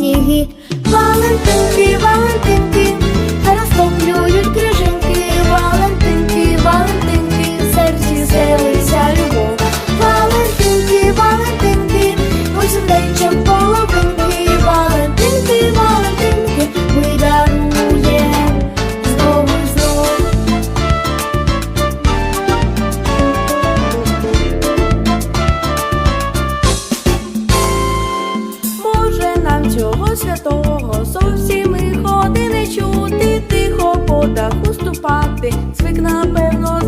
сніги, Валентинки, Валентинки. чого святого зовсім і ходи не чути, тихо по даху ступати, звик напевно.